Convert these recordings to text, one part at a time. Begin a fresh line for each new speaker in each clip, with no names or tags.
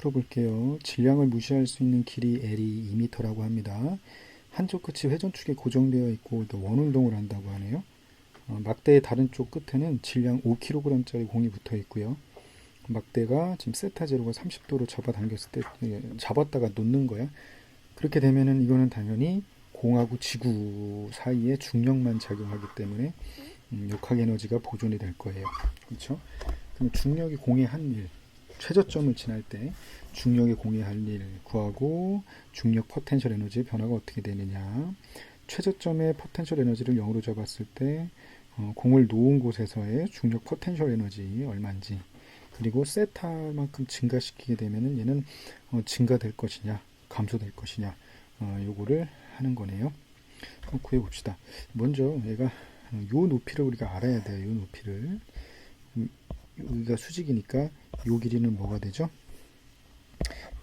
풀어볼게요. 질량을 무시할 수 있는 길이 L이 2m라고 합니다. 한쪽 끝이 회전축에 고정되어 있고 또 원운동을 한다고 하네요. 어, 막대의 다른 쪽 끝에는 질량 5kg짜리 공이 붙어 있고요. 막대가 지금 세타 제로가 30도로 잡아당겼을 때 예, 잡았다가 놓는 거야. 그렇게 되면은 이거는 당연히 공하고 지구 사이에 중력만 작용하기 때문에 음, 역학 에너지가 보존이 될 거예요. 그렇죠? 그럼 중력이 공의 한 일, 최저점을 지날 때 중력의 공의 할일 구하고 중력 포텐셜 에너지의 변화가 어떻게 되느냐. 최저점의 포텐셜 에너지를 0으로 잡았을 때 어, 공을 놓은 곳에서의 중력 포텐셜 에너지 얼마인지 그리고 세타만큼 증가시키게 되면은 얘는 어, 증가될 것이냐 감소될 것이냐 어, 요거를 하는 거네요. 구해 봅시다. 먼저 얘가 어, 요 높이를 우리가 알아야 돼요. 요 높이를 음, 여기가 수직이니까 요 길이는 뭐가 되죠?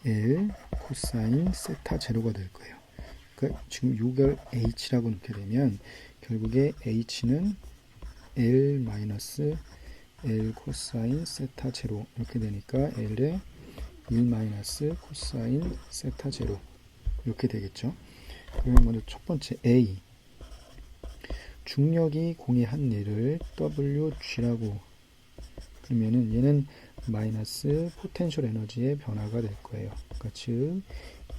L 코사인 세타 제로가 될 거예요. 그러니까 지금 요걸 H라고 놓게 되면 결국에 H는 L 마이너스 L 코사인 세타 제로 이렇게 되니까 L에 1 마이너스 코사인 세타 제로 이렇게 되겠죠. 그러면 먼저 첫 번째 A 중력이 공의 한 일을 WG라고 그러면은 얘는 마이너스 포텐셜 에너지의 변화가 될 거예요. 그러니까 즉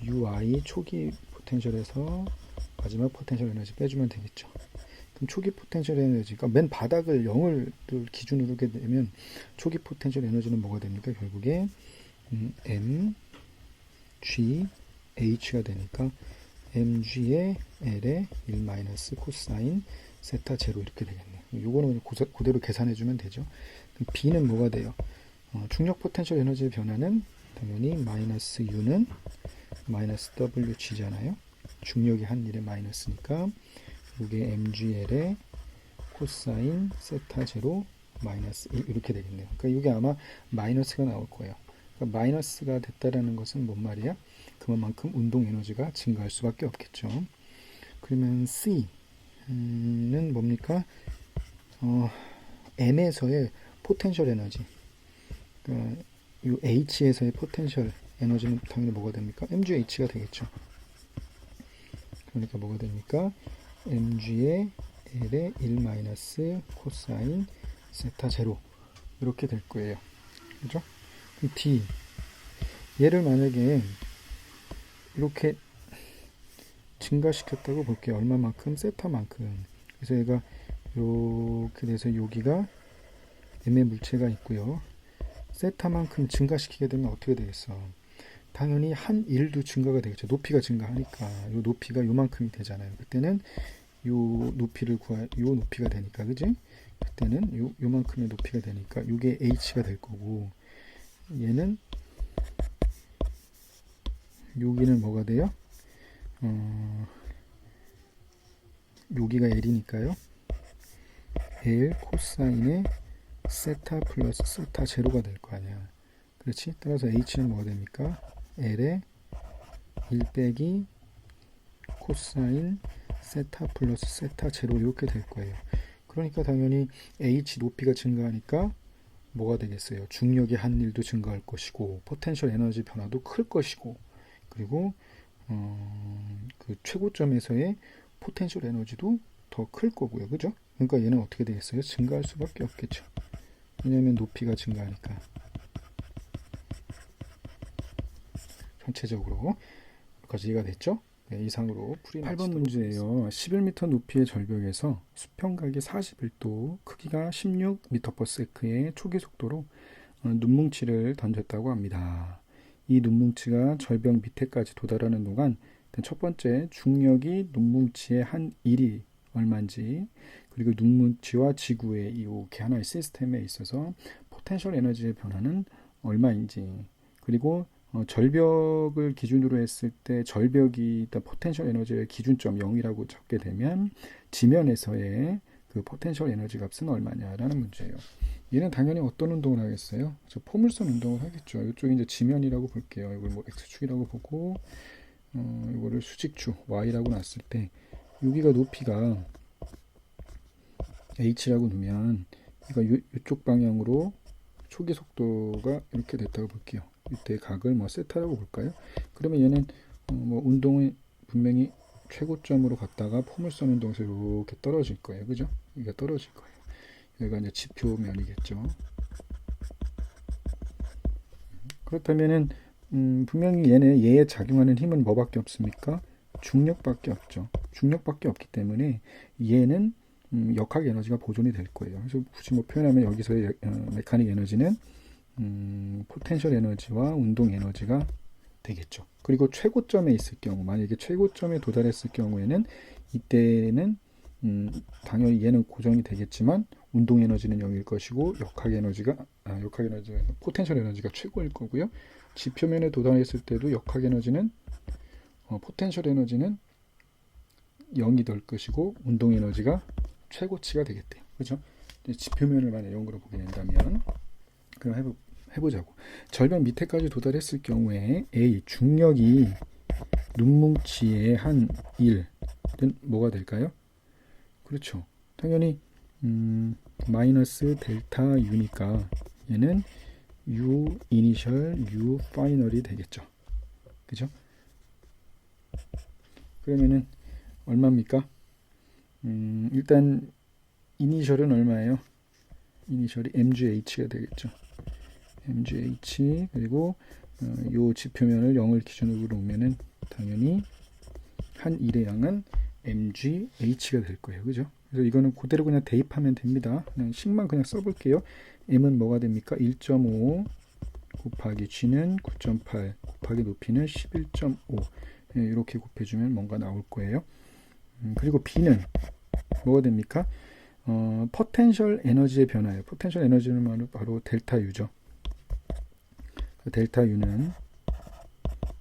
UI 초기 포텐셜에서 마지막 포텐셜 에너지 빼주면 되겠죠. 그럼 초기 포텐셜 에너지가 맨 바닥을 0을 기준으로 하게 되면 초기 포텐셜 에너지는 뭐가 됩니까? 결국에 음, M, G, H가 되니까 mg의 l의 1 마이너스 코사인 세타 제로 이렇게 되겠네요. 요거는 그대로 계산해 주면 되죠. B는 뭐가 돼요? 어, 중력 포텐셜 에너지의 변화는 당연히 마이너스 u는 마이너스 wg잖아요. 중력이 한 일의 마이너스니까 이게 mgl의 코사인 세타 제로 마이너스 1 이렇게 되겠네요. 그러니까 이게 아마 마이너스가 나올 거예요. 그러니까 마이너스가 됐다라는 것은 뭔 말이야? 그만큼 운동 에너지가 증가할 수밖에 없겠죠. 그러면 C는 뭡니까? 어, M에서의 포텐셜 에너지. 그러니까 이 H에서의 포텐셜 에너지는 당연히 뭐가 됩니까? mgh가 되겠죠. 그러니까 뭐가 됩니까? mg의 l의 1 마이너스 코사인 세타 제로 이렇게 될 거예요. 그죠? D 얘를 만약에 이렇게 증가시켰다고 볼게요. 얼마만큼? 세타만큼. 그래서 얘가 이렇게 돼서 여기가 M의 물체가 있고요. 세타만큼 증가시키게 되면 어떻게 되겠어? 당연히 한 1도 증가가 되겠죠. 높이가 증가하니까. 요 높이가 요만큼이 되잖아요. 그때는 요 높이를 구할, 요 높이가 되니까, 그지? 그때는 요, 요만큼의 높이가 되니까, 요게 H가 될 거고, 얘는 여기는 뭐가 돼요? 어, 여기가 L이니까요. L 코사인의 세타 플러스 세타 제로가 될 거 아니야. 그렇지? 따라서 H는 뭐가 됩니까? L의 1 빼기 코사인 세타 플러스 세타 제로 이렇게 될 거예요. 그러니까 당연히 H 높이가 증가하니까 뭐가 되겠어요? 중력의 한 일도 증가할 것이고 포텐셜 에너지 변화도 클 것이고 그리고 어, 그 최고점에서의 포텐셜 에너지도 더 클 거고요. 그죠? 그러니까 얘는 어떻게 되겠어요? 증가할 수밖에 없겠죠. 왜냐하면 높이가 증가하니까. 전체적으로 여기까지 이해가 됐죠? 네, 이상으로 풀이 8번 문제예요. 11m 높이의 절벽에서 수평각이 41도, 크기가 16m/s의 초기 속도로 어, 눈뭉치를 던졌다고 합니다. 이 눈뭉치가 절벽 밑에까지 도달하는 동안 첫 번째 중력이 눈뭉치의 한 1이 얼마인지 그리고 눈뭉치와 지구의 이렇게 하나의 시스템에 있어서 포텐셜 에너지의 변화는 얼마인지 그리고 어, 절벽을 기준으로 했을 때 절벽이 일단 포텐셜 에너지의 기준점 0이라고 적게 되면 지면에서의 그 포텐셜 에너지 값은 얼마냐라는 문제예요. 얘는 당연히 어떤 운동을 하겠어요? 저 포물선 운동을 하겠죠. 이쪽이 이제 지면이라고 볼게요. 이걸 뭐 x축이라고 보고 어, 이거를 수직축 y라고 놨을 때 여기가 높이가 h라고 놓으면 요, 이쪽 방향으로 초기 속도가 이렇게 됐다고 볼게요. 이때 각을 뭐 세타라고 볼까요? 그러면 얘는 어, 뭐 운동을 분명히 최고점으로 갔다가 포물선 운동에서 이렇게 떨어질 거예요. 그죠? 이게 떨어질 거예요. 여기가 이제 지표면이겠죠. 그렇다면은 음, 분명히 얘네 얘에 작용하는 힘은 뭐밖에 없습니까? 중력밖에 없죠. 중력밖에 없기 때문에 얘는 음, 역학 에너지가 보존이 될 거예요. 그래서 굳이 뭐 표현하면 여기서의 어, 메카닉 에너지는 음, 포텐셜 에너지와 운동 에너지가 되겠죠. 그리고 최고점에 있을 경우 만약에 최고점에 도달했을 경우에는 이때는 음, 당연히 얘는 고정이 되겠지만 운동 에너지는 0일 것이고 역학 에너지가 아, 역학 에너지 포텐셜 에너지가 최고일 거고요. 지표면에 도달했을 때도 역학 에너지는 어, 포텐셜 에너지는 0이 될 것이고 운동 에너지가 최고치가 되겠대요. 그렇죠? 지표면을 만약 0으로 보게 된다면 그럼 해보, 해보자고. 절벽 밑에까지 도달했을 경우에 A 중력이 눈뭉치의 한 1은 뭐가 될까요? 그렇죠. 당연히 음, 마이너스 델타 U니까 얘는 U 이니셜 U 파이널이 되겠죠. 그죠? 그러면은 얼마입니까? 음, 일단 이니셜은 얼마예요? 이니셜이 MGH가 되겠죠. MGH 그리고 어, 요 지표면을 0을 기준으로 놓으면은 당연히 한 1의 양은 MGH가 될 거예요. 그죠? 그래서 이거는 그대로 그냥 대입하면 됩니다. 그냥 식만 그냥 써볼게요. M은 뭐가 됩니까? 1.5 곱하기 G는 9.8 곱하기 높이는 11.5 예, 이렇게 곱해주면 뭔가 나올 거예요. 음, 그리고 B는 뭐가 됩니까? 어, 포텐셜 에너지의 변화예요. 포텐셜 에너지는 바로 델타 U죠. 그 델타 U는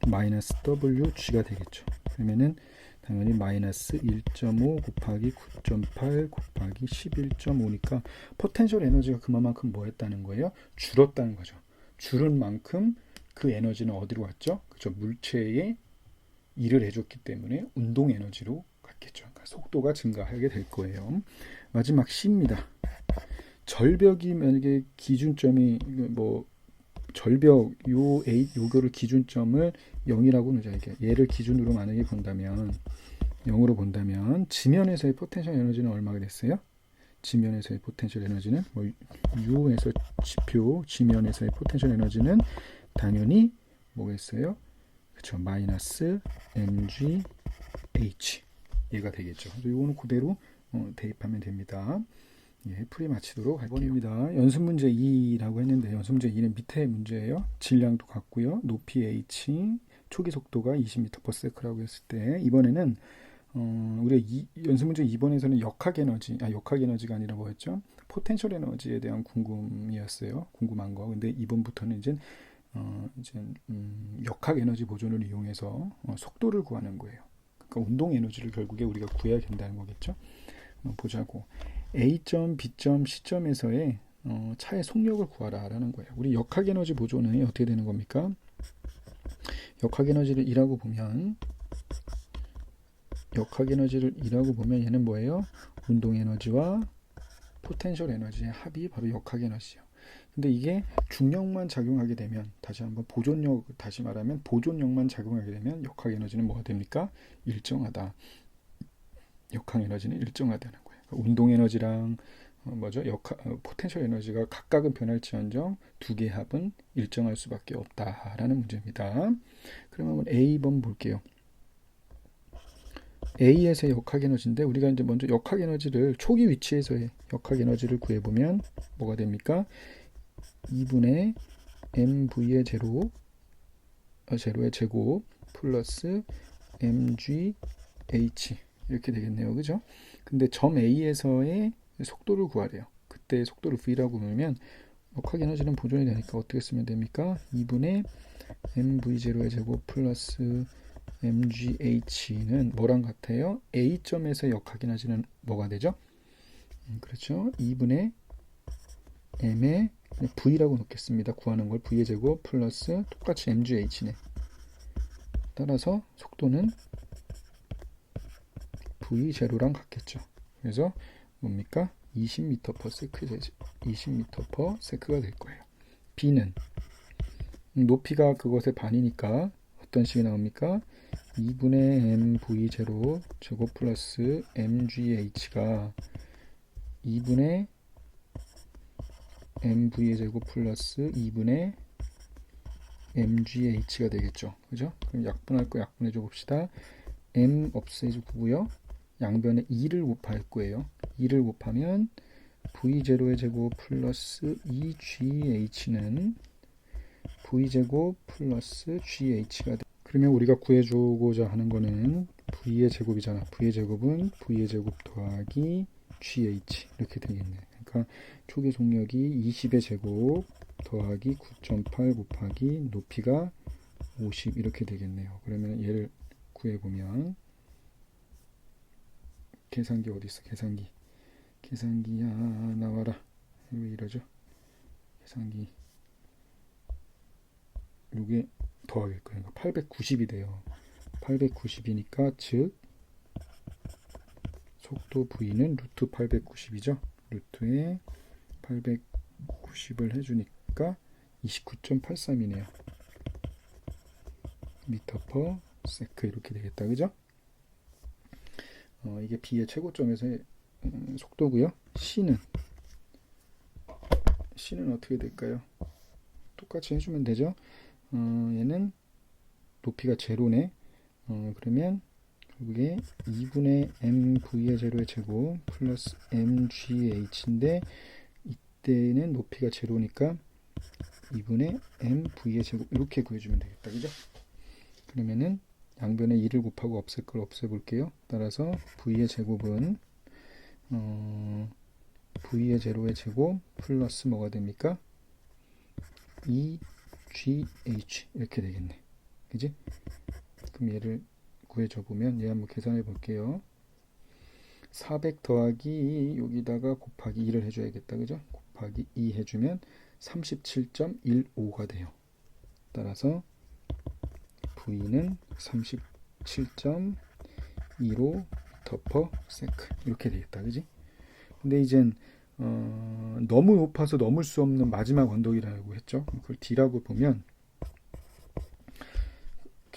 마이너스 WG가 되겠죠. 그러면은 당연히 마이너스 1.5 곱하기 9.8 곱하기 11.5니까 포텐셜 에너지가 그만큼 뭐 했다는 거예요? 줄었다는 거죠. 줄은 만큼 그 에너지는 어디로 왔죠? 그죠 물체에 일을 해줬기 때문에 운동 에너지로 갔겠죠. 그러니까 속도가 증가하게 될 거예요. 마지막 C입니다. 절벽이 만약에 기준점이 뭐 절벽 요 A 요거를 기준점을 0이라고 놓자 이게 얘를 기준으로 만약에 본다면 0으로 본다면 지면에서의 포텐셜 에너지는 얼마가 됐어요? 지면에서의 포텐셜 에너지는 뭐 U에서 지표 지면에서의 포텐셜 에너지는 당연히 뭐겠어요? 그렇죠. 마이너스 mg 얘가 되겠죠. 그래서 이거는 그대로 어, 대입하면 됩니다. 예, 풀이 마치도록 할게요. 연습 문제 2라고 했는데 연습 문제 2는 밑에 문제예요. 질량도 같고요. 높이 h, 초기 속도가 20m/s라고 했을 때 이번에는 어, 우리 이, 연습 문제 2번에서는 역학 에너지, 아 역학 에너지가 아니라 뭐였죠? 포텐셜 에너지에 대한 궁금이었어요. 궁금한 거. 근데 이번부터는 이제 어, 이제 음, 역학 에너지 보존을 이용해서 어, 속도를 구하는 거예요. 그러니까 운동 에너지를 결국에 우리가 구해야 된다는 거겠죠. 어, 보자고. A점, B점, C점에서의 어, 차의 속력을 구하라라는 거예요. 우리 역학 에너지 보존은 어떻게 되는 겁니까? 역학 에너지를 이라고 보면 역학 에너지를 이라고 보면 얘는 뭐예요? 운동 에너지와 포텐셜 에너지의 합이 바로 역학 에너지예요. 근데 이게 중력만 작용하게 되면 다시 한번 보존력 다시 말하면 보존력만 작용하게 되면 역학 에너지는 뭐가 됩니까? 일정하다. 역학 에너지는 일정하다는 거예요. 그러니까 운동 에너지랑 어, 뭐죠? 역학 어, 포텐셜 에너지가 각각은 변할지언정 두 개의 합은 일정할 수밖에 없다라는 문제입니다. 그러면 A번 볼게요. A에서의 역학 에너지인데 우리가 이제 먼저 역학 에너지를 초기 위치에서의 역학 에너지를 구해 보면 뭐가 됩니까? 2분의 mv의 제로 어, 제로의 제곱 플러스 mgh 이렇게 되겠네요. 그죠? 근데 점 A에서의 속도를 구하래요. 그때 속도를 v라고 놓으면 역학 에너지는 보존이 되니까 어떻게 쓰면 됩니까? 2분의 mv0의 제곱 플러스 mgh는 뭐랑 같아요? A점에서 역학 에너지는 뭐가 되죠? 음, 그렇죠. 2분의 m의 v라고 놓겠습니다. 구하는 걸 v의 제곱 플러스 똑같이 mgh네. 따라서 속도는 v 제로랑 같겠죠. 그래서 뭡니까? 20m per 세크 20m per 세크가 될 거예요. B는 높이가 그것의 반이니까 어떤 식이 나옵니까? 2분의 mv0 제곱 플러스 mgh가 2분의 mv의 제곱 플러스 2분의 mgh가 되겠죠. 그죠? 그럼 약분할 거 약분해 줘 봅시다. m 없애주고요. 양변에 2를 곱할 거예요. 2를 곱하면 v0의 제곱 플러스 2gh는 v제곱 플러스 gh가 돼. 그러면 우리가 구해주고자 하는 거는 v의 제곱이잖아. v의 제곱은 v의 제곱 더하기 gh 이렇게 되겠네. 그러니까 초기 속력이 20의 제곱 더하기 9.8 곱하기 높이가 50 이렇게 되겠네요. 그러면 얘를 구해보면 계산기 어디 있어? 계산기. 계산기야 나와라. 왜 이러죠? 계산기. 이게 더하길 거예요. 890이 돼요. 890이니까 즉 속도 v는 루트 890이죠. 루트에 890을 해주니까 29.83이네요. 미터 퍼 세크 이렇게 되겠다. 그죠? 어, 이게 B의 최고점에서의 음, 속도고요. C는 C는 어떻게 될까요? 똑같이 해주면 되죠. 어, 얘는 높이가 제로네. 어, 그러면 결국에 2분의 mv의 제로의 제곱 플러스 mgh인데 이때는 높이가 제로니까 2분의 mv의 제곱 이렇게 구해주면 되겠다. 그죠? 그러면은 양변에 2를 곱하고 없앨 걸 없애볼게요. 따라서 v의 제곱은 어, v의 제로의 제곱 플러스 뭐가 됩니까? 2gh 이렇게 되겠네. 그지? 그럼 얘를 구해줘 보면 얘 한번 계산해 볼게요. 400 더하기 여기다가 곱하기 2를 해줘야겠다. 그죠? 곱하기 2 해주면 37.15가 돼요. 따라서 V는 37.15 터퍼 세크 이렇게 되겠다. 그지? 근데 이젠 어, 너무 높아서 넘을 수 없는 마지막 언덕이라고 했죠. 그걸 D라고 보면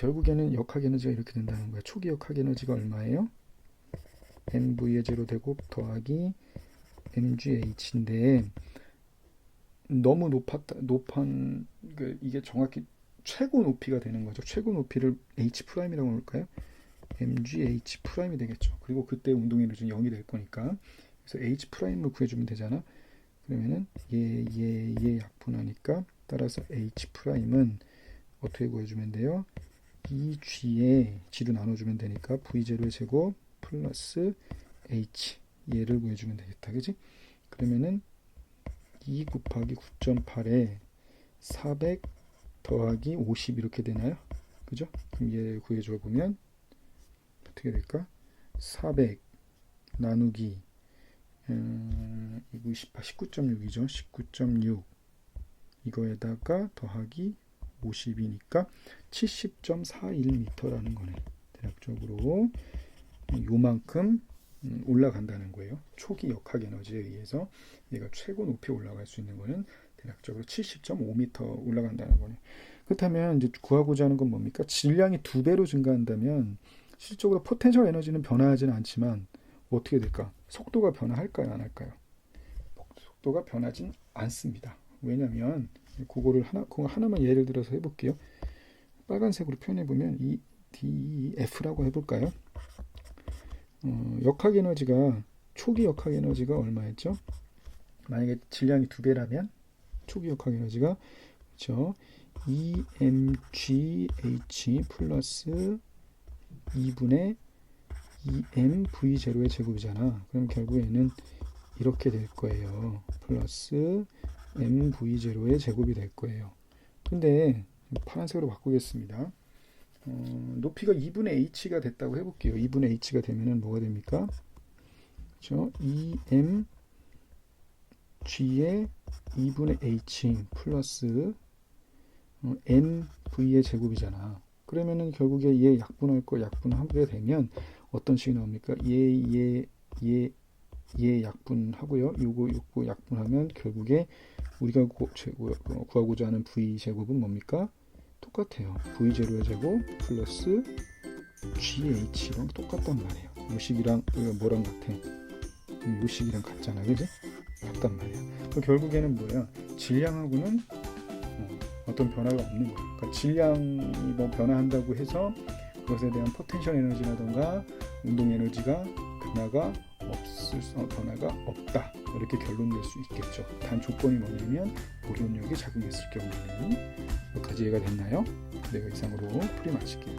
결국에는 역학 에너지가 이렇게 된다는 거야. 초기 역학 에너지가 얼마예요? mv의 제로 되고 더하기 mgh인데 너무 높았다 높은 그 이게 정확히 최고 높이가 되는 거죠. 최고 높이를 h 프라임이라고 할까요? mgh 프라임이 되겠죠. 그리고 그때 운동 에너지는 0이 될 거니까 그래서 h 프라임을 구해주면 되잖아. 그러면은 얘 얘 얘 약분하니까 따라서 h 프라임은 어떻게 구해주면 돼요? 2g에 g로 나눠주면 되니까 v0의 제곱 플러스 h 얘를 구해주면 되겠다. 그지? 그러면은 2 곱하기 9.8에 400 더하기 50 이렇게 되나요? 그죠? 그럼 얘 구해줘 보면 어떻게 될까? 400 나누기 음, 이거 19.6이죠. 19.6 이거에다가 더하기 50이니까 70.41m라는 거네. 대략적으로 요만큼 음, 올라간다는 거예요. 초기 역학 에너지에 의해서 얘가 최고 높이 올라갈 수 있는 거는 대략적으로 70.5m 올라간다는 거네. 그렇다면 이제 구하고자 하는 건 뭡니까? 질량이 두 배로 증가한다면 실적으로 포텐셜 에너지는 변화하지는 않지만 어떻게 될까? 속도가 변화할까요? 안 할까요? 속도가 변하진 않습니다. 왜냐하면 그거를 하나 그거 하나만 예를 들어서 해볼게요. 빨간색으로 표현해 보면 이 DF라고 해볼까요? 어, 역학 에너지가 초기 역학 에너지가 얼마였죠? 만약에 질량이 두 배라면 초기 역학 에너지가 그렇죠? EmGH 플러스 2분의 EmV0의 제곱이잖아. 그럼 결국에는 이렇게 될 거예요. 플러스 MV0의 제곱이 될 거예요. 근데 파란색으로 바꾸겠습니다. 어, 높이가 2분의 h가 됐다고 해볼게요. 2분의 h가 되면은 뭐가 됩니까? 그렇죠? 2m g의 2분의 h 플러스 어, mv의 제곱이잖아. 그러면은 결국에 얘 약분할 거 약분하게 되면 어떤 식이 나옵니까? 얘, 얘, 얘 얘 약분하고요. 요거 요거 약분하면 결국에 우리가 구, 제- 구- 어, 구하고자 하는 v 제곱은 뭡니까? 똑같아요. v 제로의 제곱 플러스 GH랑 똑같단 말이에요. 요 식이랑 이거 뭐랑 같아? 요 식이랑 같잖아, 그지? 같단 말이야. 그 결국에는 뭐야? 질량하고는 어, 어떤 변화가 없는 거야. 그러니까 질량이 뭐 변화한다고 해서 그것에 대한 포텐셜 에너지라던가 운동 에너지가 변화가 어, 변화가 없다 이렇게 결론 낼 수 있겠죠. 단 조건이 뭐냐면 보존력이 작용했을 경우에는 여기까지 이해가 됐나요? 내가 이상으로 풀이 마칠게요.